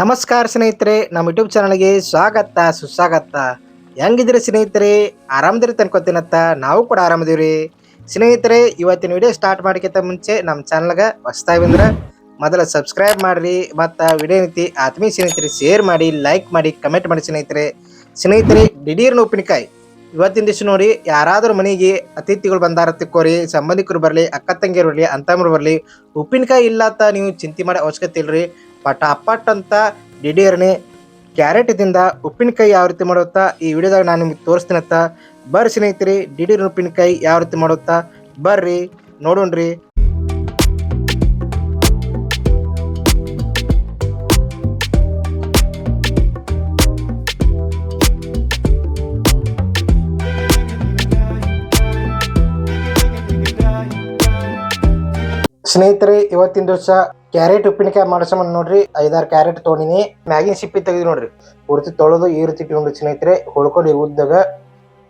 ನಮಸ್ಕಾರ ಸ್ನೇಹಿತರೆ, ನಮ್ಮ ಯೂಟ್ಯೂಬ್ ಚಾನಲ್ಗೆ ಸ್ವಾಗತ, ಸುಸ್ವಾಗತ. ಹೆಂಗಿದ್ರಿ ಸ್ನೇಹಿತರೆ? ಆರಾಮದಿರಿ ತನ್ಕೋತೀನತ್ತ? ನಾವು ಕೂಡ ಆರಾಮದೀವ್ರಿ. ಸ್ನೇಹಿತರೆ, ಇವತ್ತಿನ ವಿಡಿಯೋ ಸ್ಟಾರ್ಟ್ ಮಾಡೋಕ್ಕಿಂತ ಮುಂಚೆ ನಮ್ಮ ಚಾನಲ್ಗೆ ಹೊಸ್ತಾಗಿ ಬಂದ್ರೆ ಮೊದಲು ಸಬ್ಸ್ಕ್ರೈಬ್ ಮಾಡಿರಿ, ಮತ್ತು ವಿಡಿಯೋ ನೀತಿ ಆತ್ಮೀಯ ಸ್ನೇಹಿತರೆ ಶೇರ್ ಮಾಡಿ ಲೈಕ್ ಮಾಡಿ ಕಮೆಂಟ್ ಮಾಡಿ ಸ್ನೇಹಿತರೆ. ಸ್ನೇಹಿತರೆ, ದಿಢೀರ್ನ ಉಪ್ಪಿನಕಾಯಿ. ಇವತ್ತಿನ ದಿವಸ ನೋಡಿ, ಯಾರಾದರೂ ಮನೆಗೆ ಅತಿಥಿಗಳು ಬಂದಾರ ತಿಕ್ಕೋರಿ ಸಂಬಂಧಿಕರು ಬರಲಿ, ಅಕ್ಕ ತಂಗಿಯರು ಬರಲಿ, ಅಂತಮ್ಮರು ಬರಲಿ, ಉಪ್ಪಿನಕಾಯಿ ಇಲ್ಲ ಅಂತ ನೀವು ಚಿಂತೆ ಮಾಡೋ ಅವಶ್ಯಕತೆ ಇಲ್ರಿ. ಪಟಾಪಟ್ ಅಂತ ದಿಢೀರ್ನೆ ಕ್ಯಾರೆಟ್ದಿಂದ ಉಪ್ಪಿನಕಾಯಿ ಯಾವ ರೀತಿ ಮಾಡುತ್ತಾ ಈ ವಿಡಿಯೋದಾಗ ನಾನು ನಿಮ್ಗೆ ತೋರಿಸ್ತೀನತ್ತ ಬರ್ರಿ ಸ್ನೇಹಿತರೆ ದಿಢೀರ್ ಉಪ್ಪಿನಕಾಯಿ ಯಾವ ರೀತಿ ಮಾಡುತ್ತಾ? ಬರ್ರಿ, ನೋಡೋಣ್ರಿ. ಸ್ನೇಹಿತರೆ, ಇವತ್ತಿನ ದಿವಸ ಕ್ಯಾರೆಟ್ ಉಪ್ಪಿನಕಾಯಿ ಮಾಡ್ಸಮನ್ ನೋಡ್ರಿ. ಐದಾರು ಕ್ಯಾರೆಟ್ ತೊಗೊಂಡಿನಿ. ಮ್ಯಾಗಿನ ಸಿಪ್ಪಿ ತೆಗೆದು ನೋಡ್ರಿ. ಪೂರ್ತಿ ತೊಳೆದು ಈ ರೀತಿ ಇಟ್ಕೊಂಡು ಸ್ನೇಹಿತರೆ, ಹೊಳ್ಕೊಂಡು ಉದ್ದಾಗ.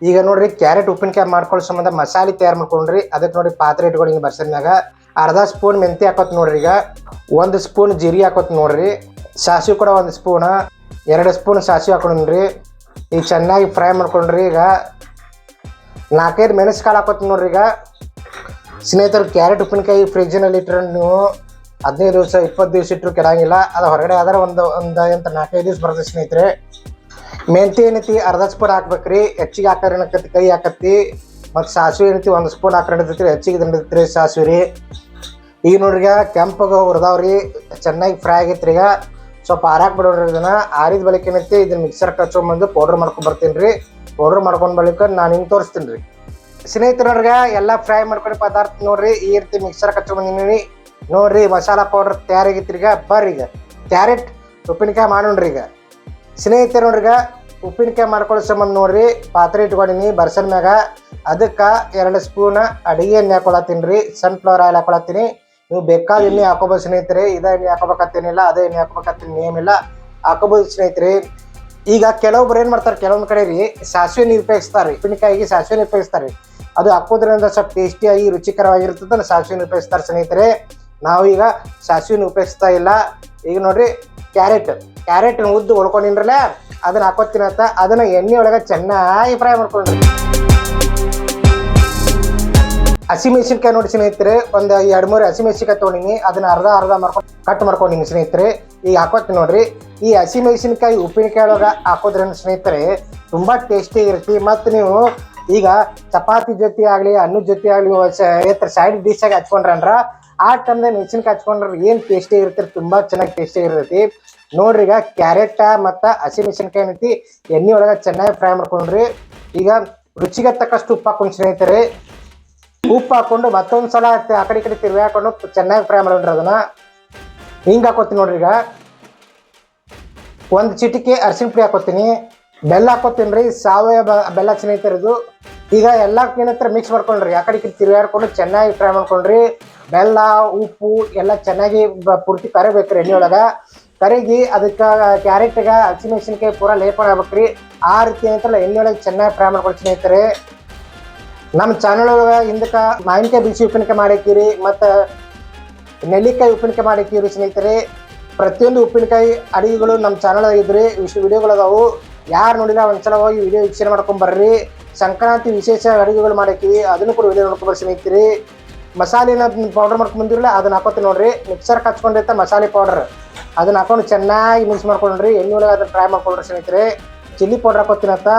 ಈಗ ನೋಡ್ರಿ, ಕ್ಯಾರೆಟ್ ಉಪ್ಪಿನಕಾಯಿ ಮಾಡ್ಕೊಳ್ಳೋ ಸಂಬಂಧ ಮಸಾಲೆ ತಯಾರು ಮಾಡ್ಕೊಂಡ್ರಿ. ಅದಕ್ಕೆ ನೋಡ್ರಿ ಪಾತ್ರೆ ಇಟ್ಕೊಂಡು ಹಿಂಗೆ ಬರ್ಸನ್ಯಾಗ ಅರ್ಧ ಸ್ಪೂನ್ ಮೆಂತ್ಯ ಹಾಕೋತ್ ನೋಡ್ರಿ ಈಗ. ಒಂದು ಸ್ಪೂನ್ ಜೀರಿ ಹಾಕೋತ್ ನೋಡ್ರಿ. ಸಾಸಿವೆ ಕೂಡ ಒಂದು ಸ್ಪೂನ್. ಎರಡು ಸ್ಪೂನ್ ಸಾಸಿವೆ ಹಾಕೊಂಡ್ರಿ ಈಗ ಚೆನ್ನಾಗಿ ಫ್ರೈ ಮಾಡ್ಕೊಂಡ್ರಿ ಈಗ. ನಾಲ್ಕೈದು ಮೆಣಸು ಕಾಳು ಹಾಕೋತ್ ನೋಡ್ರಿ ಈಗ. ಸ್ನೇಹಿತರು ಕ್ಯಾರೆಟ್ ಉಪ್ಪಿನಕಾಯಿ ಫ್ರಿಜ್ನಲ್ಲಿ ಇಟ್ಟರೆ ನೀವು ಹದಿನೈದು ದಿವಸ, ಇಪ್ಪತ್ತು ದಿವಸ ಇಟ್ಟರು ಕೆಡಂಗಿಲ್ಲ. ಅದು ಹೊರಗಡೆ ಆದ್ರೆ ಒಂದು ಒಂದು ಎಂತ ನಾಲ್ಕೈದು ದಿವಸ ಬರ್ತದೆ ಸ್ನೇಹಿತರೆ. ಮೆಂತಿ ಏನೈತಿ? ಅರ್ಧ ಸ್ಪೂನ್ ಹಾಕ್ಬೇಕ್ರಿ. ಹೆಚ್ಚಿಗೆ ಹಾಕೋರ್ ಏನಕತ್ತಿ ಕೈ ಹಾಕತ್ತಿ. ಮತ್ತು ಸಾಸಿವೆ ಏನೈತಿ? ಒಂದು ಸ್ಪೂನ್ ಹಾಕೊಂಡಿರ್ತೈತಿ ಹೆಚ್ಚಿಗೆ ದಂಡಿರ್ತೀರಿ ಸಾಸಿವೆ ರೀ. ಈಗ ನೋಡ್ರಿ ಕೆಂಪಗೆ ಹುರಿದಾವ್ರಿ. ಚೆನ್ನಾಗಿ ಫ್ರೈ ಆಗೈತ್ರಿ ಈಗ. ಸ್ವಲ್ಪ ಆರಾಕ್ ಬಿಡೋರಿ ಇದನ್ನು. ಆರಿದ ಬಳಿಕ ಏನೈತಿ? ಇದನ್ನ ಮಿಕ್ಸರ್ ಕಚ್ಕೊಂಬಂದು ಪೌಡ್ರ್ ಮಾಡ್ಕೊಂಡು ಬರ್ತೀನಿ ರೀ. ಪೌಡ್ರ್ ಮಾಡ್ಕೊಂಡು ಬಳಿಕ ನಾನು ಹಿಂಗೆ ತೋರಿಸ್ತೀನಿ ರೀ. ಸ್ನೇಹಿತರವ್ರಿಗ ಎಲ್ಲ ಫ್ರೈ ಮಾಡ್ಕೊಂಡು ಪದಾರ್ಥ ನೋಡ್ರಿ, ಈ ರೀತಿ ಮಿಕ್ಸರ್ ಕಚ್ಚ ಬಂದಿನಿ. ನೋಡ್ರಿ, ಮಸಾಲಾ ಪೌಡರ್ ತಯಾರಾಗಿತ್ತು ಈಗ ಬರ್ರಿ ಈಗ. ಕ್ಯಾರೆಟ್ ಉಪ್ಪಿನಕಾಯಿ ಮಾಡೋಣ್ರಿ ಈಗ. ಸ್ನೇಹಿತರು ನೋಡ್ರಿಗ ಉಪ್ಪಿನಕಾಯಿ ಮಾಡ್ಕೊಳ್ಳೋ ಸಂಬಂಧ ನೋಡ್ರಿ, ಪಾತ್ರೆ ಇಟ್ಕೊಂಡಿನಿ ಬರ್ಸನ್ ಮ್ಯಾಗ. ಅದಕ್ಕೆ ಎರಡು ಸ್ಪೂನ್ ಅಡಿಗೆ ಎಣ್ಣೆ ಹಾಕೊಳತ್ತೀನಿ ರೀ ಸನ್ಫ್ಲವರ್ ಆಯಿಲ್ ಹಾಕೊಳತ್ತೀನಿ. ನೀವು ಬೇಕಾದ ಎಣ್ಣೆ ಹಾಕೋಬೋದು ಸ್ನೇಹಿತರೆ, ಇದ ಎಣ್ಣೆ ಹಾಕೋಬೇಕತ್ತೇನಿಲ್ಲ ಅದೇ ಎಣ್ಣೆ ಹಾಕೋಬೇಕತ್ತೀನಿ ಇಲ್ಲ. ಹಾಕೋಬೋದು ಸ್ನೇಹಿತರೆ. ಈಗ ಕೆಲವೊಬ್ರು ಏನ್ ಮಾಡ್ತಾರೆ, ಕೆಲವೊಂದ್ ಕಡೆ ರೀ ಸಾಸಿವೆ ನೀರು ಉಪಯೋಗಿಸ್ತಾರೆ ಉಪ್ಪಿನಕಾಯಿಗೆ ಸಾಸಿವೆ ನೀರು ಉಪಯೋಗಿಸ್ತಾರೆ ಅದು ಹಾಕೋದ್ರಿಂದ ಸ್ವಲ್ಪ ಟೇಸ್ಟಿಯಾಗಿ ರುಚಿಕರವಾಗಿರ್ತದೆ ಸಾಸಿವೆ ನೀರು ಉಪಯೋಗಿಸ್ತಾರೆ ಸ್ನೇಹಿತರೆ. ನಾವು ಈಗ ಸಾಸಿವೆ ಉಪಯೋಗಿಸ್ತಾ ಇಲ್ಲ. ಈಗ ನೋಡ್ರಿ, ಕ್ಯಾರೆಟ್. ಕ್ಯಾರೆಟ್ ಉದ್ದು ಹೊಡ್ಕೊಂಡಿನ್ರಲ್ಲ ಅದನ್ನ ಹಾಕೋತಿನ ಅದನ್ನ ಎಣ್ಣೆ ಒಳಗೆ ಚೆನ್ನಾಗಿ ಫ್ರೈ ಮಾಡ್ಕೊಂಡ್ರಿ. ಹಸಿಮೆಣಸಿನ್ಕಾಯಿ ನೋಡಿ ಸ್ನೇಹಿತರೆ, ಒಂದು ಎರಡು ಮೂರು ಹಸಿಮೆಣಸಿನ್ಕಾಯಿ ತೊಗೊಂಡಿನಿ. ಅದನ್ನ ಅರ್ಧ ಅರ್ಧ ಮಾಡ್ಕೊಂಡು ಕಟ್ ಮಾಡ್ಕೊಂಡಿನಿ ಸ್ನೇಹಿತರೆ. ಈಗ ಹಾಕೋತೀನಿ ನೋಡ್ರಿ. ಈ ಹಸಿಮೆಣಸಿನ್ಕಾಯಿ ಉಪ್ಪಿನಕಾಯಿ ಒಳಗೆ ಹಾಕೋದ್ರಿಂದ ಸ್ನೇಹಿತರೆ, ತುಂಬಾ ಟೇಸ್ಟಿ ಇರುತ್ತೆ ಮತ್ತು ನೀವು ಈಗ ಚಪಾತಿ ಜೊತೆ ಆಗಲಿ, ಅನ್ನ ಜೊತೆ ಆಗಲಿ ಸೈಡ್ ಡಿಶ್ ಆಗಿ ಹಚ್ಕೊಂಡ್ರ ಆ ಟೈಮ್ದಾಗ ಮೆಣಸಿನ್ಕಾಯಿ ಹಚ್ಕೊಂಡ್ರ ಏನು ಟೇಸ್ಟಿ ಇರುತ್ತೆ ತುಂಬಾ ಚೆನ್ನಾಗಿ ಟೇಸ್ಟಿ ಇರ್ತೈತಿ ನೋಡ್ರಿ ಈಗ ಕ್ಯಾರೆಟ್ ಮತ್ತು ಹಸಿಮೆಣಸಿನ್ಕಾಯಿ ಏನೈತಿ, ಎಣ್ಣೆ ಒಳಗೆ ಚೆನ್ನಾಗಿ ಫ್ರೈ ಮಾಡ್ಕೊಂಡ್ರಿ. ಈಗ ರುಚಿಗೆ ತಕ್ಕಷ್ಟು ಉಪ್ಪು ಹಾಕೊಂಡು ಸ್ನೇಹಿತರೆ ಉಪ್ಪು ಹಾಕೊಂಡು ಮತ್ತೊಂದು ಸಲ ಆ ಕಡೆ ಈ ಕಡೆ ತಿರುವಿ ಹಾಕೊಂಡು ಚೆನ್ನಾಗಿ ಫ್ರೈ ಮಾಡ್ಕೊಂಡ್ರಿ ಅದನ್ನ. ಹಿಂಗೆ ಹಾಕೋತೀನಿ ನೋಡ್ರಿ ಈಗ. ಒಂದು ಚಿಟಿಕೆ ಅರಿಶಿನ ಪುಡಿ ಹಾಕೋತೀನಿ. ಬೆಲ್ಲ ಹಾಕೋತೀನಿ ರೀ, ಸಾವಯವ ಬೆಲ್ಲ ಸ್ನೇಹಿತರದು ಈಗ ಎಲ್ಲ ಏನತ್ರ ಮಿಕ್ಸ್ ಮಾಡ್ಕೊಂಡ್ರಿ, ಆ ಕಡೆ ಈ ಕಡೆ ಹಾಕೊಂಡು ಚೆನ್ನಾಗಿ ಫ್ರೈ ಮಾಡ್ಕೊಂಡ್ರಿ. ಬೆಲ್ಲ, ಉಪ್ಪು ಎಲ್ಲ ಚೆನ್ನಾಗಿ ಪೂರ್ತಿ ಕರಿಬೇಕ್ರಿ ಎಣ್ಣೆ ಒಳಗೆ. ಕರಿಗಿ ಅದಕ್ಕೆ ಕ್ಯಾರೆಟ್ಗೆ, ಹಸಿಮೆಣಸಿನ್ಕಾಯಿ ಪೂರ ಲೇಪನ ಆಗ್ಬೇಕ್ರಿ. ಆ ರೀತಿ ಏನಂತಾರಲ್ಲ ಎಣ್ಣೆ ಒಳಗೆ ಚೆನ್ನಾಗಿ ಫ್ರೈ ಮಾಡ್ಕೊಂಡು ಸ್ನೇಹಿತರೆ. ನಮ್ಮ ಚಾನಲ್ ಒಳಗೆ ಹಿಂದಕ್ಕೆ ಮಾವಿನಕಾಯಿ ಬಿಸಿ ಉಪ್ಪಿನಕಾಯಿ ಮಾಡಿಕ್ಕಿರಿ ಮತ್ತು ನೆಲ್ಲಿಕಾಯಿ ಉಪ್ಪಿನಕಾಯಿ ಮಾಡಿಕ್ಕಿರಿ ಸ್ನೇಹಿತರೆ, ಪ್ರತಿಯೊಂದು ಉಪ್ಪಿನಕಾಯಿ ಅಡಿಗೆಗಳು ನಮ್ಮ ಚಾನಲ್ ಇದ್ರಿ, ವಿಶ್ ವಿಡಿಯೋಗಳು ಅದಾವು. ಯಾರು ನೋಡಿಲ್ಲ, ಒಂದ್ಸಲ ಹೋಗಿ ವಿಡಿಯೋ ವೀಕ್ಷಣೆ ಮಾಡ್ಕೊಂಬರ್ರಿ ಸಂಕ್ರಾಂತಿ ವಿಶೇಷ ಅಡುಗೆಗಳು ಮಾಡಾಕಿವಿ ಅದನ್ನು ಕೂಡ ವಿಡಿಯೋ ನೋಡ್ಕೊಂಡ್ ಬರ್ರಿ ಸ್ನೇಹಿತರೆ. ಮಸಾಲೆನ ಪೌಡರ್ ಮಾಡ್ಕೊಂಡು ಬಂದಿರಲ್ಲ, ಅದನ್ನ ಹಾಕೋತೀನಿ ನೋಡ್ರಿ. ಮಿಕ್ಸರ್ ಹಚ್ಕೊಂಡಿರ್ತ ಮಸಾಲೆ ಪೌಡರ್ ಅದನ್ನ ಹಾಕೊಂಡು ಚೆನ್ನಾಗಿ ಮಿಕ್ಸ್ ಮಾಡ್ಕೊಂಡ್ರಿ, ಎಣ್ಣೆ ಒಳಗೆ ಅದನ್ನ ಟ್ರೈ ಮಾಡ್ಕೊಂಡ್ರಿ ಸ್ನೇಹಿತರೆ. ಚಿಲ್ಲಿ ಪೌಡರ್ ಹಾಕೋತೀನಿ ಅಂತ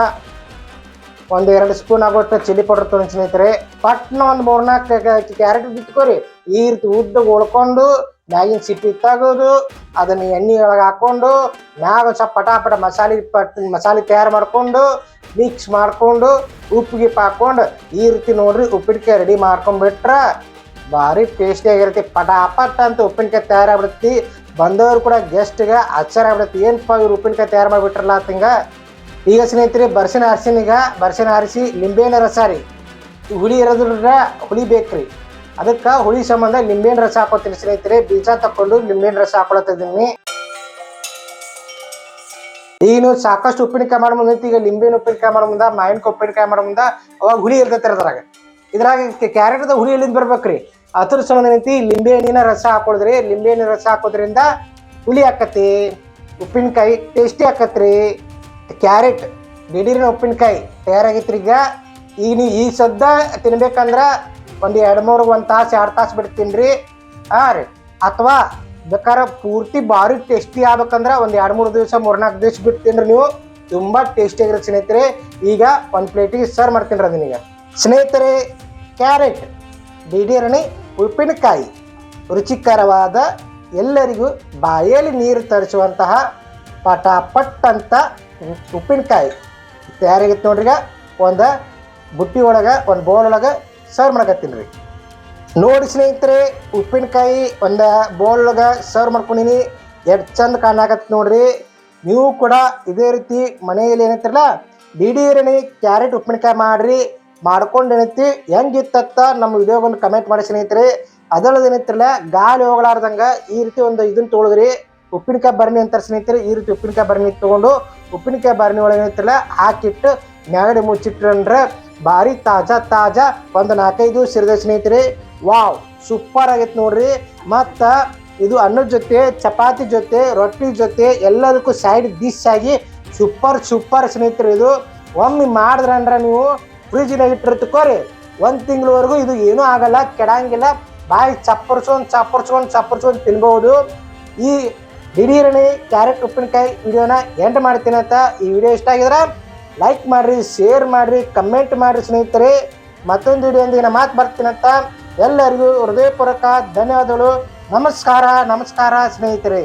ಒಂದು ಎರಡು ಸ್ಪೂನ್ ಆಗೋಷ್ಟು ಚಿಲ್ಲಿ ಪೌಡರ್ ತೊಗೊಂಡು ಸ್ನೇಹಿತರೆ. ಪಟ್ನ ಒಂದು ಮೂರ್ನಾಲ್ಕು ಕ್ಯಾರೆಟ್ ಬಿಟ್ಕೋರಿ ಈ ರೀತಿ ಉದ್ದ ಉಳ್ಕೊಂಡು ಮ್ಯಾಗಿನ ಸಿಪ್ಪಿ ತಗೋದು ಅದನ್ನು ಎಣ್ಣೆ ಒಳಗೆ ಹಾಕ್ಕೊಂಡು ಮ್ಯಾಗ ಸ್ವಲ್ಪ ಪಟಾಪಟ ಮಸಾಲೆ ಪಟ್, ಮಸಾಲೆ ತಯಾರು ಮಾಡಿಕೊಂಡು ಮಿಕ್ಸ್ ಮಾಡಿಕೊಂಡು ಉಪ್ಪು, ಗಿಪ್ಪು ಹಾಕ್ಕೊಂಡು ಈ ರೀತಿ ನೋಡ್ರಿ ಉಪ್ಪಿನಕಾಯಿ ರೆಡಿ ಮಾಡ್ಕೊಂಡ್ಬಿಟ್ರೆ ಭಾರಿ ಟೇಸ್ಟಿಯಾಗಿರುತ್ತೆ ಪಟಾಪಟ ಅಂತ ಉಪ್ಪಿನಕಾಯಿ ತಯಾರಾಗ್ಬಿಡುತ್ತೆ ಬಂದವರು ಕೂಡ ಗೆಸ್ಟ್ಗೆ ಆಶ್ಚರ್ಯ ಆಗ್ಬಿಡುತ್ತೆ. ಏನಪ್ಪ ಇವ್ರು ಉಪ್ಪಿನಕಾಯಿ ತಯಾರು ಮಾಡಿಬಿಟ್ರಲ್ಲ ಅಂತ ಹಿಂಗೆ ಈಗ ಸ್ನೇಹಿತರೆ ಬರ್ಸಿನ ಅರಿಶಿನ ಈಗ ಬರ್ಸಿನ ಅರಿಸಿ ರಸ ರೀ. ಹುಳಿ ಇರೋದ್ರ ಹುಳಿ ಬೇಕ್ರಿ. ಅದಕ್ಕೆ ಹುಳಿ ಸಂಬಂಧ ನಿಂಬೆಹಣ್ಣು ರಸ ಹಾಕೋತೀನಿ ಸ್ನೇಹಿತರೆ. ಬೀಜ ತಕೊಂಡು ನಿಂಬೆಹಣ್ಣು ರಸ ಹಾಕೊಳತ್ತಿದ್ದೀನಿ. ಈಗ ನೀವು ಸಾಕಷ್ಟು ಉಪ್ಪಿನಕಾಯಿ ಮಾಡೋ ಮುಂದೈತಿ ಈಗ ನಿಂಬೆಹಣ್ಣು ಉಪ್ಪಿನಕಾಯಿ ಮಾಡೋ ಮುಂದೆ, ಮಾವಿನಕಾಯಿ ಉಪ್ಪಿನಕಾಯಿ ಮಾಡೋ ಮುಂದೆ ಅವಾಗ ಹುಳಿ ಇರ್ತೈತೆ ಅದ್ರಾಗ. ಇದ್ರಾಗ ಕ್ಯಾರೆಟ್ದ ಹುಳಿ ಎಲ್ಲಿಂದ ಬರ್ಬೇಕ್ರಿ? ಅದ್ರ ಸಂಬಂಧ ಏನೈತಿ ಲಿಂಬೆ ಹಣ್ಣಿನ ರಸ ಹಾಕೊಳಿದ್ರಿ ಲಿಂಬೆ ಹಣ್ಣಿನ ರಸ ಹಾಕೋದ್ರಿಂದ ಹುಳಿ ಹಾಕತಿ ಉಪ್ಪಿನಕಾಯಿ ಟೇಸ್ಟಿ ಆಕತ್ರಿ ಕ್ಯಾರೆಟ್, ದಿಢೀರಿನ ಉಪ್ಪಿನಕಾಯಿ ತಯಾರಾಗಿತ್ತು ಈಗ. ಈಗ ನೀವು ಈ ಸದ್ದ ತಿನ್ಬೇಕಂದ್ರೆ ಒಂದು ಎರಡು ಮೂರು ಒಂದು ತಾಸು, ಎರಡು ತಾಸು ಬಿಟ್ಟು ತಿನ್ನಿರಿ ಹಾಂ ರೀ. ಅಥವಾ ಬೇಕಾದ್ರೆ ಪೂರ್ತಿ ಭಾರಿ ಟೇಸ್ಟಿ ಆಗ್ಬೇಕಂದ್ರೆ ಒಂದು ಎರಡು ಮೂರು ದಿವಸ ಮೂರ್ನಾಲ್ಕು ದಿವಸ ಬಿಟ್ಟು ರೀ ನೀವು. ತುಂಬ ಟೇಸ್ಟಿ ಆಗಿರುತ್ತೆ ಸ್ನೇಹಿತರೆ, ಈಗ ಒಂದು ಪ್ಲೇಟಿಗೆ ಸರ್ವ್ ಮಾಡ್ತೀನಿ ರೀ ಅದನ್ನೀಗ. ಸ್ನೇಹಿತರೆ, ಕ್ಯಾರೆಟ್, ದಿಢೀರನೆ ಉಪ್ಪಿನಕಾಯಿ, ರುಚಿಕರವಾದ ಎಲ್ಲರಿಗೂ ಬಾಯಲ್ಲಿ ನೀರು ತರಿಸುವಂತಹ ಪಟಾಪಟ್ ಅಂತ ಉಪ್ಪಿನಕಾಯಿ ತಯಾರಾಗಿತ್ತು ನೋಡ್ರಿ ಈಗ. ಒಂದು ಬುಟ್ಟಿ ಒಳಗೆ, ಒಂದು ಬೌಲ್ ಒಳಗೆ ಸರ್ವ್ ಮಾಡಕತ್ತೀನಿ ರೀ. ನೋಡಿ ಸ್ನೇಹಿತರೆ, ಉಪ್ಪಿನಕಾಯಿ ಒಂದು ಬೌಲ್ ಒಳಗೆ ಸರ್ವ್ ಮಾಡ್ಕೊಂಡಿನಿ. ಎಷ್ಟು ಚಂದ ಕಾಣಾಕತ್ತೆ ನೋಡ್ರಿ. ನೀವು ಕೂಡ ಇದೇ ರೀತಿ ಮನೆಯಲ್ಲಿ ಏನೈತಿರಲ್ಲ, ದಿಢೀರನೆ ಕ್ಯಾರೆಟ್ ಉಪ್ಪಿನಕಾಯಿ ಮಾಡ್ರಿ. ಮಾಡ್ಕೊಂಡು ಏನೈತಿ ಹೆಂಗಿತ್ತತ್ತ ನಮ್ಮ ವಿಡಿಯೋಗೊಂದು ಕಮೆಂಟ್ ಮಾಡಿ ಸ್ನೇಹಿತರೆ. ಅದರದ್ದು ಗಾಳಿ ಹೋಗ್ಲಾರ್ದಂಗ ಈ ರೀತಿ ಒಂದು ಇದನ್ನು ತೊಗೊಳದ್ರಿ ಉಪ್ಪಿನಕಾಯಿ ಬರ್ನಿ ಅಂತಾರೆ ಸ್ನೇಹಿತರೆ, ಈ ರೀತಿ ಉಪ್ಪಿನಕಾಯಿ ಬರ್ನಿ ತಗೊಂಡು ಉಪ್ಪಿನಕಾಯಿ ಬರ್ನಿ ಒಳಗೆ ಏನೈತಿರಲ್ಲ ಹಾಕಿಟ್ಟು ಮ್ಯಾಗಡೆ ಮುಚ್ಚಿಟ್ರಂದ್ರೆ ಭಾರಿ ತಾಜಾ ತಾಜಾ ಒಂದು ನಾಲ್ಕೈದು ಸಿರಿದ ಸ್ನೇಹಿತರೆ. ವಾವ್, ಸೂಪರ್ ಆಗೈತೆ ನೋಡ್ರಿ. ಮತ್ತು ಇದು ಅನ್ನದ ಜೊತೆ, ಚಪಾತಿ ಜೊತೆ, ರೊಟ್ಟಿ ಜೊತೆ, ಎಲ್ಲದಕ್ಕೂ ಸೈಡ್ ಡಿಶ್ ಆಗಿ ಸೂಪರ್ ಸೂಪರ್ ಸ್ನೇಹಿತರು ಇದು. ಒಮ್ಮೆ ಮಾಡಿದ್ರಂದ್ರೆ ನೀವು ಫ್ರಿಜ್ನಾಗ ಇಟ್ಟಿರ್ತಕೋರಿ ಒಂದು ತಿಂಗಳವರೆಗೂ ಇದು ಏನೂ ಆಗಲ್ಲ, ಕೆಡಂಗಿಲ್ಲ. ಬಾಯಿ ಚಪ್ಪರ್ಸ್ಕೊಂಡು ಚಪ್ಪರ್ಸ್ಕೊಂಡು ಚಪ್ಪರ್ಸ್ಕೊಂಡು ತಿನ್ಬೋದು. ಈ ದಿಢೀರನೆ ಕ್ಯಾರೆಟ್ ಉಪ್ಪಿನಕಾಯಿ ವಿಡಿಯೋನ ಎಂಡ್ ಮಾಡ್ತೀನಿ ಅಂತ ಈ ವಿಡಿಯೋ ಇಷ್ಟ ಆಗಿದ್ರೆ ಲೈಕ್ ಮಾಡಿರಿ ಶೇರ್ ಮಾಡಿರಿ ಕಮೆಂಟ್ ಮಾಡಿರಿ ಸ್ನೇಹಿತರೆ. ಮತ್ತೊಂದು ವಿಡಿಯೋಂದಿಗೆ ನಾನು ಮಾತು ಬರ್ತೀನಂತ ಎಲ್ಲರಿಗೂ ಹೃದಯಪೂರ್ವಕ ಧನ್ಯವಾದಗಳು. ನಮಸ್ಕಾರ ನಮಸ್ಕಾರ ಸ್ನೇಹಿತರೆ.